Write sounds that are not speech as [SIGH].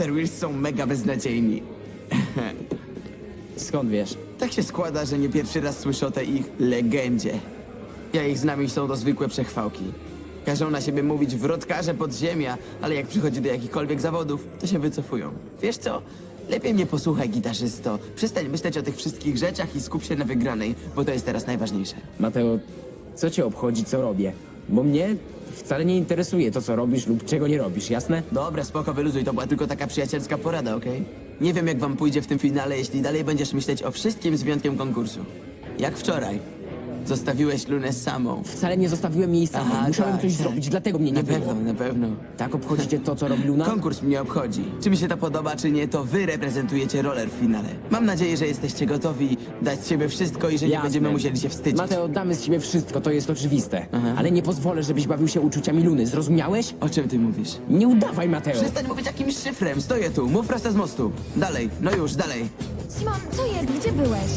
Reels są mega beznadziejni. [LAUGHS] Skąd wiesz? Tak się składa, że nie pierwszy raz słyszę o tej ich legendzie. Ja ich znam i są to zwykłe przechwałki. Każą na siebie mówić wrotkarze podziemia, ale jak przychodzi do jakichkolwiek zawodów, to się wycofują. Wiesz co? Lepiej mnie posłuchaj, gitarzysto. Przestań myśleć o tych wszystkich rzeczach i skup się na wygranej, bo to jest teraz najważniejsze. Mateo, co cię obchodzi, co robię? Bo mnie wcale nie interesuje to, co robisz lub czego nie robisz, jasne? Dobra, spoko, wyluzuj, to była tylko taka przyjacielska porada, okej? Nie wiem, jak wam pójdzie w tym finale, jeśli dalej będziesz myśleć o wszystkim z wyjątkiem konkursu. Jak wczoraj. Zostawiłeś Lunę samą. Wcale nie zostawiłem jej samej. Aha, Musiałem tak, coś tak. zrobić, dlatego mnie nie Na było. pewno, na pewno. Tak obchodzi cię to, co robi Luna? Konkurs mnie obchodzi. Czy mi się to podoba, czy nie, to wy reprezentujecie roller w finale. Mam nadzieję, że jesteście gotowi dać z siebie wszystko i że nie Jasne. będziemy musieli się wstydzić. Mateo, damy z ciebie wszystko, to jest oczywiste. Aha. Ale nie pozwolę, żebyś bawił się uczuciami Luny, zrozumiałeś? O czym ty mówisz? Nie udawaj, Mateo! Przestań mówić jakimś szyfrem, stoję tu, mów prosto z mostu. Dalej, no już, dalej. Simon, co jest? Gdzie byłeś?